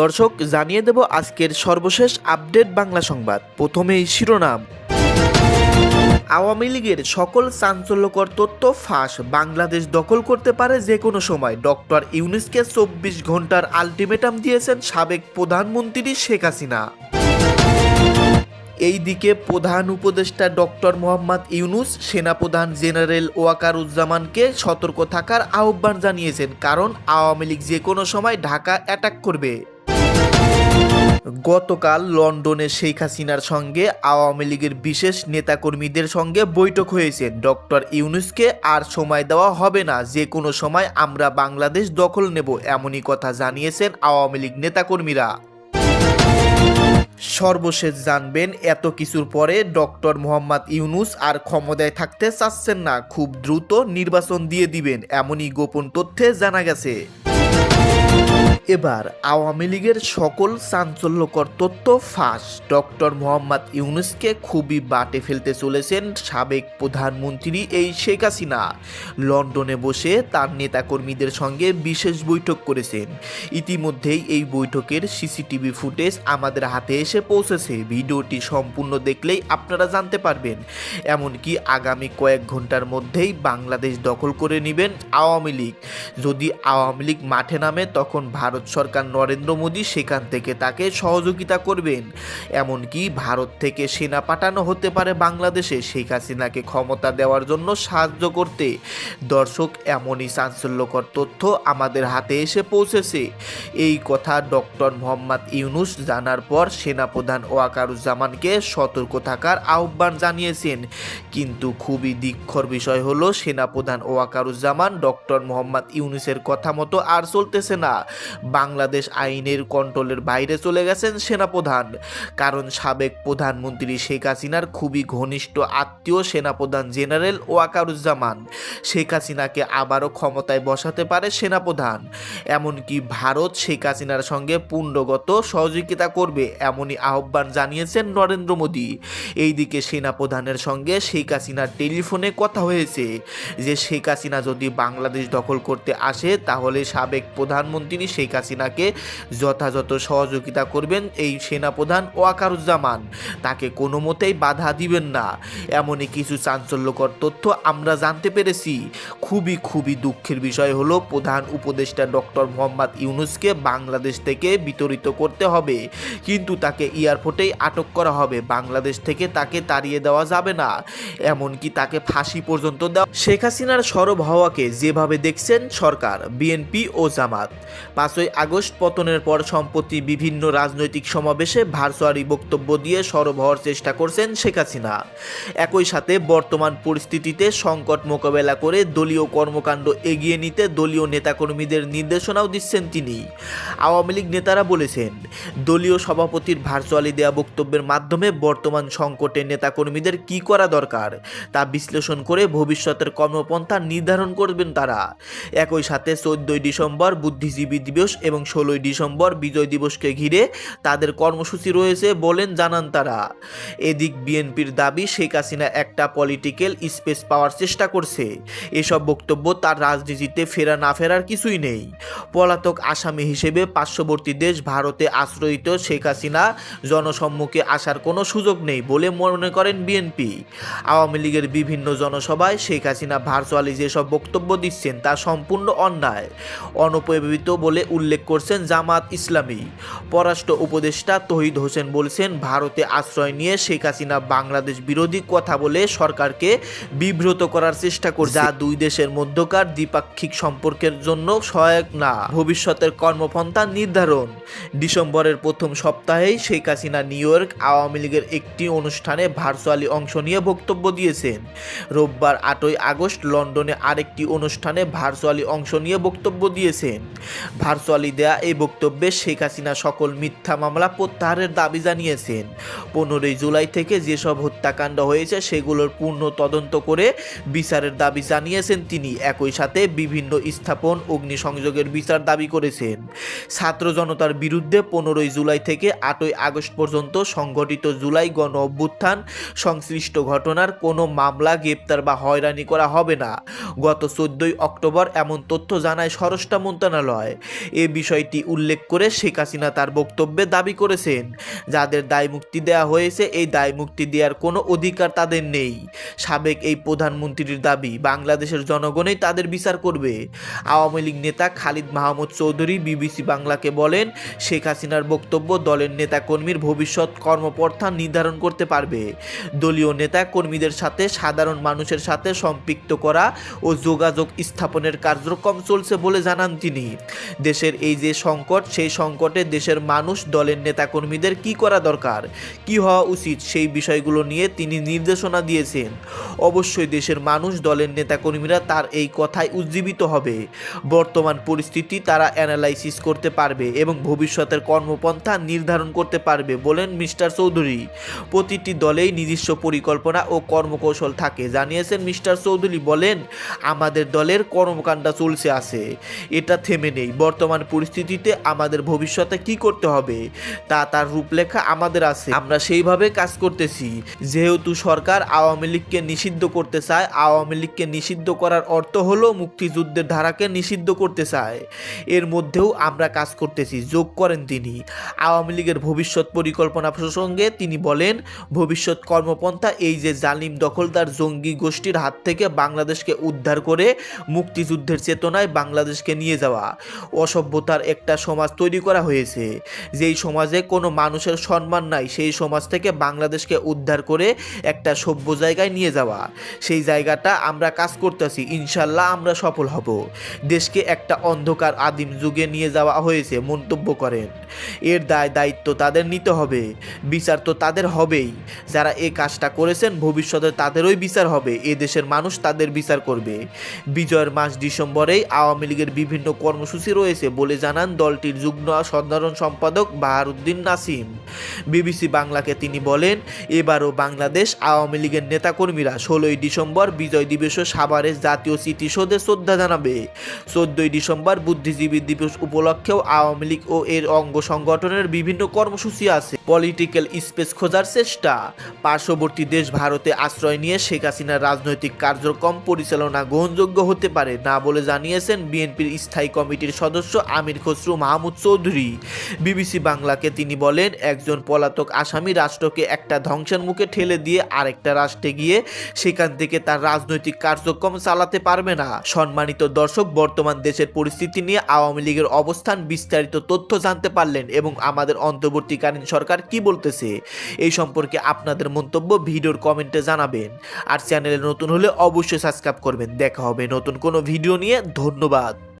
দর্শক, জানিয়ে দেব আজকের সর্বশেষ আপডেট বাংলা সংবাদ। প্রথমেই শিরোনাম। আওয়ামী লীগের সকল চাঞ্চল্যকর তথ্য ফাঁস। বাংলাদেশ দখল করতে পারে যে কোনো সময়। ডক্টর ইউনুসকে চব্বিশ ঘণ্টার আলটিমেটাম দিয়েছেন সাবেক প্রধানমন্ত্রী শেখ হাসিনা। এই দিকে প্রধান উপদেষ্টা ডক্টর মোহাম্মদ ইউনুস, সেনাপ্রধান জেনারেল ওয়াকারুজ্জামানকে সতর্ক থাকার আহ্বান জানিয়েছেন, কারণ আওয়ামী লীগ যে কোনো সময় ঢাকা অ্যাটাক করবে। গতকাল লন্ডনে শেখ হাসিনার সঙ্গে আওয়ামী লীগের বিশেষ নেতাকর্মীদের সঙ্গে বৈঠক হয়েছে। ডক্টর ইউনুসকে আর সময় দেওয়া হবে না, যে কোনো সময় আমরা বাংলাদেশ দখল নেব, এমনই কথা জানিয়েছেন আওয়ামী লীগ নেতাকর্মীরা। সর্বশেষ জানবেন, এত কিছুর পরে ডক্টর মোহাম্মদ ইউনুস আর ক্ষমতায় থাকতে চাচ্ছেন না, খুব দ্রুত নির্বাচন দিয়ে দিবেন, এমনই গোপন তথ্যে জানা গেছে। এবার আওয়ামী লীগের সকল চাঞ্চল্যকর তথ্য ফাঁস। ডক্টর মোহাম্মদ ইউনুসকে খুবই বাটে ফেলতে চলেছেন সাবেক প্রধানমন্ত্রী এই শেখ হাসিনা। লন্ডনে বসে তার নেতাকর্মীদের সঙ্গে বিশেষ বৈঠক করেছেন। ইতিমধ্যেই এই বৈঠকের সিসিটিভি ফুটেজ আমাদের হাতে এসে পৌঁছেছে। ভিডিওটি সম্পূর্ণ দেখলেই আপনারা জানতে পারবেন। এমনকি আগামী কয়েক ঘণ্টার মধ্যেই বাংলাদেশ দখল করে নেবেন আওয়ামী লীগ। যদি আওয়ামী লীগ মাঠে নামে, তখন ভারত সরকার নরেন্দ্র মোদী সেখান থেকে তাকে সহযোগিতা করবেন। এমনকি ভারত থেকে সেনা পাঠানো হতে পারে বাংলাদেশে, শেখ হাসিনাকে ক্ষমতা দেওয়ার জন্য সাহায্য করতে। দর্শক, এমনই চাঞ্চল্যকর তথ্য আমাদের হাতে এসে পৌঁছেছে। এই কথা ডক্টর মোহাম্মদ ইউনুস জানার পর সেনাপ্রধান ওয়াকারুজ্জামানকে সতর্ক থাকার আহ্বান জানিয়েছেন। কিন্তু খুবই দীক্ষর বিষয় হলো, সেনাপ্রধান ওয়াকারুজ্জামান ডক্টর মোহাম্মদ ইউনুসের কথা মতো আর চলতেছে না। বাংলাদেশ আইনের কন্ট্রোলের বাইরে চলে গেছেন সেনাপ্রধান। কারণ সাবেক প্রধানমন্ত্রী শেখ হাসিনার খুবই ঘনিষ্ঠ আত্মীয় সেনাপ্রধান জেনারেল ওয়াকারুজ্জামান। শেখ হাসিনাকে আবারও ক্ষমতায় বসাতে পারে সেনাপ্রধান। এমনকি ভারত শেখ হাসিনার সঙ্গে পুণ্ডগত সহযোগিতা করবে এমনই আহ্বান জানিয়েছেন নরেন্দ্র মোদী। এইদিকে সেনাপ্রধানের সঙ্গে শেখ হাসিনার টেলিফোনে কথা হয়েছে যে, শেখ হাসিনা যদি বাংলাদেশ দখল করতে আসে, তাহলে সাবেক প্রধানমন্ত্রী শেখ হাসিনাকে যথাযথ সহযোগিতা করবেন এই সেনাপ্রধান ওয়াকারুজ্জামান। তাকে কোনো মতেই বাধা দিবেন না। এমনই কিছু চাঞ্চল্যকর তথ্য আমরা জানতে পেরেছি। খুবই খুবই দুঃখের বিষয় হলো প্রধান উপদেষ্টা ডক্টর মোহাম্মদ ইউনুসকে বাংলাদেশ থেকে বিতরিত করতে হবে। কিন্তু তাকে এয়ারপোর্টেই আটক করা হবে। বাংলাদেশ থেকে তাকে তাড়িয়ে দেওয়া যাবে না। এমনকি তাকে ফাঁসি পর্যন্ত দেওয়া শেখ হাসিনার সরব হওয়াকে যেভাবে দেখছেন সরকার, বিএনপি ও জামাত। পাঁচই আগস্ট পতনের পর সম্প্রতি বিভিন্ন রাজনৈতিক সমাবেশে ভার্চুয়ালি বক্তব্য দিয়ে সরব হওয়ার চেষ্টা করছেন শেখ হাসিনা। একই সাথে বর্তমান পরিস্থিতিতে সংকট মোকাবেলা করে দলীয় কর্মকাণ্ড এগিয়ে নিতে দলীয় নেতাকর্মীদের নির্দেশনাও দিচ্ছেন তিনি। আওয়ামী লীগ নেতারা বলেছেন, দলীয় সভাপতির ভার্চুয়ালি দেয়া বক্তব্যের মাধ্যমে বর্তমান সংকটে নেতাকর্মীদের কি করা দরকার তা বিশ্লেষণ করে ভবিষ্যতের কর্মপন্থা নির্ধারণ করবেন তারা। একই সাথে চোদ্দই ডিসেম্বর বুদ্ধিজীবী দিবস এবং ষোলোই ডিসেম্বর বিজয় দিবসকে ঘিরে তাদের কর্মসূচি রয়েছে বলেন জানান তারা। এদিক বিএনপির দাবি, শেখ হাসিনা একটা পলিটিক্যাল স্পেস পাওয়ার চেষ্টা করছে। এসব বক্তব্য তার রাজনীতিতে ফেরা না ফেরার কিছুই নেই। পলাতক আসামি হিসেবে পার্শ্ববর্তী দেশ ভারতে আশ্রয়িত শেখ হাসিনা জনসম্মুখে আসার কোনো সুযোগ নেই বলে মনে করেন বিএনপি। আওয়ামী লীগের বিভিন্ন জনসভায় শেখ হাসিনা ভার্চুয়ালি যেসব বক্তব্য দিচ্ছেন তা সম্পূর্ণ অন্যায় অনুপযোগিত বলে উল্লেখ করছেন জামাত ইসলামী। পররাষ্ট্র উপদেষ্টা তহিদ হোসেন বলছেন, ভারতে আশ্রয় নিয়ে শেখ হাসিনা বাংলাদেশ বিরোধী কথা বলে সরকারকে বিব্রত করার চেষ্টা করছে। যা দুই দেশের মধ্যকার দ্বিপাক্ষিক সম্পর্কের জন্য সহায়ক না। ভবিষ্যতের কর্মপন্থা নির্ধারণ। ডিসেম্বরের প্রথম সপ্তাহেই শেখ হাসিনা নিউ ইয়র্ক আওয়ামী লীগের একটি অনুষ্ঠানে ভার্চুয়ালি অংশ নিয়ে বক্তব্য দিয়েছেন। রোববার আটই আগস্ট লন্ডনে আরেকটি অনুষ্ঠানে ভার্চুয়ালি অংশ নিয়ে বক্তব্য দিয়েছেন। ভার্চুয়ালি দেয়া এই বক্তব্যে শেখ হাসিনা সকল মিথ্যা মামলা প্রত্যাহারের দাবি জানিয়েছেন। পনেরোই জুলাই থেকে যেসব হত্যাকাণ্ড হয়েছে, সেগুলোর পূর্ণ তদন্ত করে বিচারের দাবি জানিয়েছেন তিনি। একই সাথে বিভিন্ন স্থাপন, অগ্নিসংযোগের বিচার দাবি করেছেন। ছাত্র জনতার বিরুদ্ধে পনেরোই জুলাই থেকে আটই আগস্ট পর্যন্ত সংঘটিত জুলাই গণ অভ্যুত্থান সংশ্লিষ্ট ঘটনার কোনো মামলা, গ্রেপ্তার বা হয়রানি করা হবে না। গত চোদ্দই অক্টোবর এমন তথ্য জানায় স্বরাষ্ট্র মন্ত্রণালয়। এ বিষয়টি উল্লেখ করে শেখ হাসিনা তার বক্তব্যে দাবি করেছেন, যাদের দায় মুক্তি দেওয়া হয়েছে, এই দায় মুক্তি দেওয়ার কোনো অধিকার তাদের নেই। সাবেক এই প্রধানমন্ত্রীর দাবি, বাংলাদেশের জনগণই তাদের বিচার করবে। আওয়ামী লীগ নেতা খালিদ মাহমুদ চৌধুরী বিবিসি বাংলাকে বলেন, শেখ হাসিনার বক্তব্য দলের নেতাকর্মীর ভবিষ্যৎ কর্মপন্থা নির্ধারণ করতে পারবে। দলীয় নেতা কর্মীদের সাথে, সাধারণ মানুষের সাথে সম্পৃক্ত করা ও যোগাযোগ স্থাপনের কার্যক্রম চলছে বলে জানান তিনি। দেশের এই যে সংকট, সেই সংকটে দেশের মানুষ, দলের নেতাকর্মীদের কি করা দরকার? কি হওয়া উচিত? সেই বিষয়গুলো নিয়ে তিনি নির্দেশনা দিয়েছেন। অবশ্যই দেশের মানুষ, দলের নেতাকর্মীরা তার এই কথায় উজ্জীবিত হবে। বর্তমান পরিস্থিতি তারা অ্যানালাইসিস করতে পারবে এবং ভবিষ্যতের কর্মপন্থা নির্ধারণ করতে পারবে বলেন মিস্টার চৌধুরী। প্রতিটি দলেই নিজস্ব পরিকল্পনা ও কর্মকৌশল থাকে, জানিয়েছেন মিস্টার চৌধুরী বলেন, আমাদের দলের কর্মকাণ্ড চলছে আছে। এটা থেমে নেই। বর্তমান পরিস্থিতিতে আমাদের ভবিষ্যতে কি করতে হবে, তা তার রূপলেখা আমাদের আছে। আমরা সেইভাবে কাজ করতেছি। যেহেতু সরকার আওয়ামী লীগকে নিষিদ্ধ করতে চায়, আওয়ামী লীগকে নিষিদ্ধ করার অর্থ হলো মুক্তিযুদ্ধের ধারাকে নিষিদ্ধ করতে চায়। এর মধ্যেও আমরা কাজ করতেছি, যোগ করেন তিনি। আওয়ামী লীগের ভবিষ্যৎ পরিকল্পনা প্রসঙ্গে তিনি বলেন, ভবিষ্যৎ কর্মপন্থা এই যে জালিম দখলদার জঙ্গি গোষ্ঠীর হাত থেকে বাংলাদেশকে উদ্ধার করে মুক্তিযুদ্ধের চেতনায় বাংলাদেশকে নিয়ে যাওয়া। অসভ্যতার একটা সমাজ তৈরি করা হয়েছে। যেই সমাজে কোনো মানুষের সম্মান নাই, সেই সমাজ থেকে বাংলাদেশকে উদ্ধার করে একটা সভ্য জায়গায় নিয়ে যাওয়া। সেই জায়গাটা আমরা কাজ করতেছি, ইনশাল্লাহ আমরা সফল হব। দেশকে একটা অন্ধকার আদিম যুগে নিয়ে যাওয়া হয়েছে, মন্তব্য করেন। এর দায় দায়িত্ব তাদের নিতে হবে, বিচার তো তাদের হবেই। যারা এই কাজটা করেছেন, ভবিষ্যতে তাদেরই বিচার হবে, এ দেশের মানুষ তাদের বিচার করবে। বিজয়ের মাস ডিসেম্বরেই আওয়ামী লীগের বিভিন্ন কর্মসূচি রয়েছে বলে জানান দলটির যুগ্ম সাধারণ সম্পাদক বাহারুদ্দিন নাসিম। বিবিসি বাংলাকে তিনি বলেন, এবারও বাংলাদেশ আওয়ামী লীগের নেতাকর্মীরা ষোলোই ডিসেম্বর বিজয় দিবস সাভারের জাতীয় স্মৃতিসৌধে শ্রদ্ধা জানাবে। চোদ্দই ডিসেম্বর বুদ্ধিজীবী দিবস উপলক্ষেও আওয়ামী লীগ ও এর অঙ্গ সংগঠনের বিভিন্ন কর্মসূচি আছে। পলিটিক্যাল স্পেস খোঁজার চেষ্টা। পার্শ্ববর্তী দেশ ভারতে আশ্রয় নিয়ে শেখ হাসিনার রাজনৈতিক কার্যক্রম পরিচালনা গ্রহণযোগ্য হতে পারে, না বলে জানিয়েছেন বিএনপির স্থায়ী কমিটির সদস্য আমির খসরু মাহমুদ চৌধুরী। বিবিসি বাংলাকে তিনি বলেন, একজন পলাতক আসামি রাষ্ট্রকে একটা ধ্বংসের মুখে ঠেলে দিয়ে আরেকটা রাষ্ট্রে গিয়ে সেখান থেকে তার রাজনৈতিক কার্যক্রম চালাতে পারবে না। সম্মানিত দর্শক, বর্তমান দেশের পরিস্থিতি নিয়ে আওয়ামী লীগের অবস্থান বিস্তারিত তথ্য জানতে পারলেন এবং আমাদের অন্তর্বর্তীকালীন সরকার কি বলতেছে? এই সম্পর্কে আপনাদের মন্তব্য ভিডিওর কমেন্টে জানাবেন। আর চ্যানেলে নতুন হলে অবশ্যই সাবস্ক্রাইব করবেন। দেখা হবে নতুন কোনো ভিডিও নিয়ে। ধন্যবাদ।